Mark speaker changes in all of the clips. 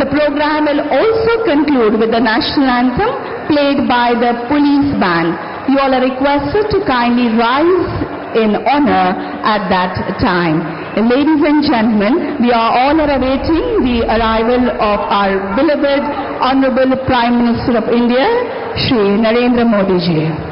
Speaker 1: The program will also conclude with the national anthem played by the police band. You all are requested to kindly rise in honor at that time. Ladies and gentlemen, we are all awaiting the arrival of our beloved Honorable Prime Minister of India, Shri Narendra Modi ji.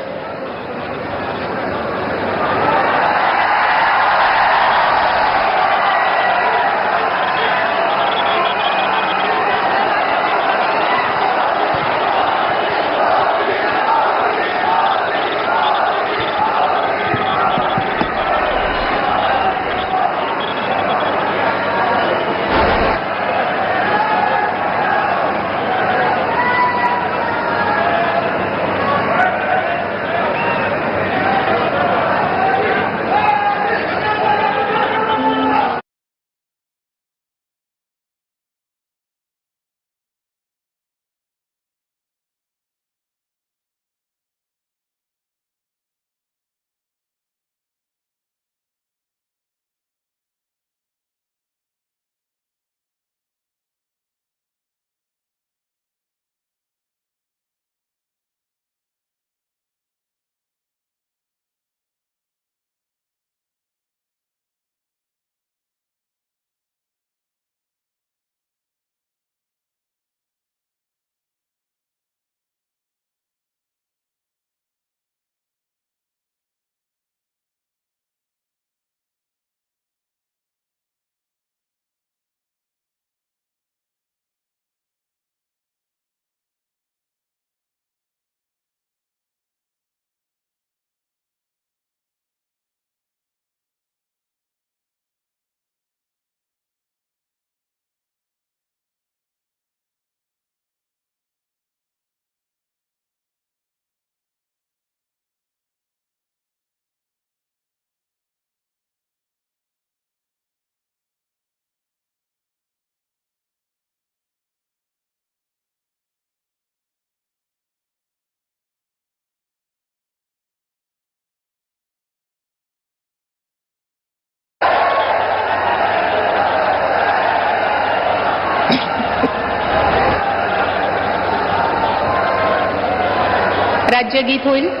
Speaker 1: राज्यगीत होईल.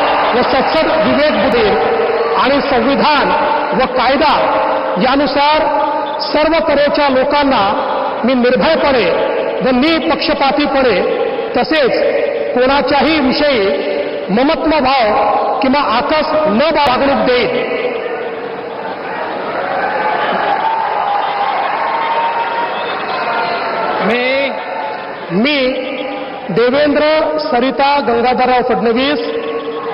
Speaker 2: व सत्सद विवेक बुधीर आणि संविधान व कायदा यानुसार सर्व तऱ्हेच्या लोकांना मी निर्भयपणे व निपक्षपातीपणे तसेच कोणाच्याही विषयी ममत्व भाव किंवा आकस न वागणूक देईन.
Speaker 3: मी
Speaker 2: मी देवेंद्र सरिता गंगाधरराव फडणवीस